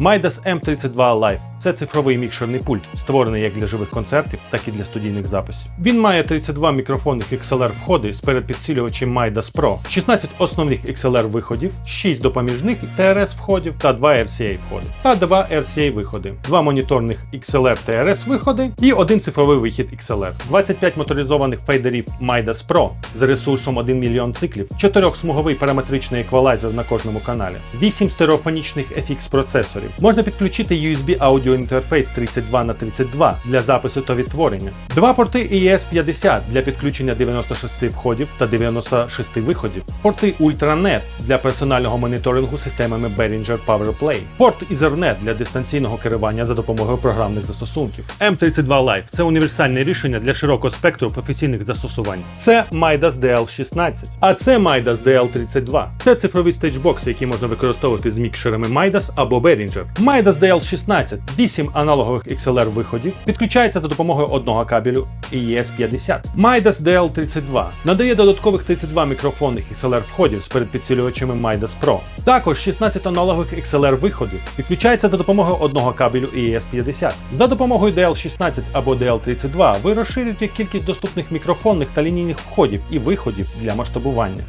Midas M32 Live це цифровий мікшерний пульт, створений як для живих концертів, так і для студійних записів. Він має 32 мікрофонних XLR входи з передпідсилювачем Midas Pro, 16 основних XLR виходів, 6 допоміжних TRS входів та 2 RCA входи, та 2 RCA виходи, 2 моніторних XLR TRS виходи і один цифровий вихід XLR, 25 моторизованих фейдерів Midas Pro з ресурсом 1 мільйон циклів, 4-смуговий параметричний еквалайзер на кожному каналі, 8 стереофонічних FX процесорів. Можна підключити USB аудіоінтерфейс 32 на 32 для запису та відтворення, два порти ES50 для підключення 96 входів та 96 виходів, порти UltraNet для персонального моніторингу системами Behringer PowerPlay, порт Ethernet для дистанційного керування за допомогою програмних застосунків. M32 Live це універсальне рішення для широкого спектру професійних застосувань. Це Midas DL16, а це Midas DL32. Це цифрові стейджбокси, які можна використовувати з мікшерами Midas або Behringer. Midas DL16 8 аналогових XLR виходів підключається за допомогою одного кабелю ES50. Midas DL32 надає додаткових 32 мікрофонних XLR входів з передпідсилювачами Midas Pro. Також 16 аналогових XLR виходів підключається за допомогою одного кабелю ES50. За допомогою DL16 або DL32 ви розширюєте кількість доступних мікрофонних та лінійних входів і виходів для масштабування.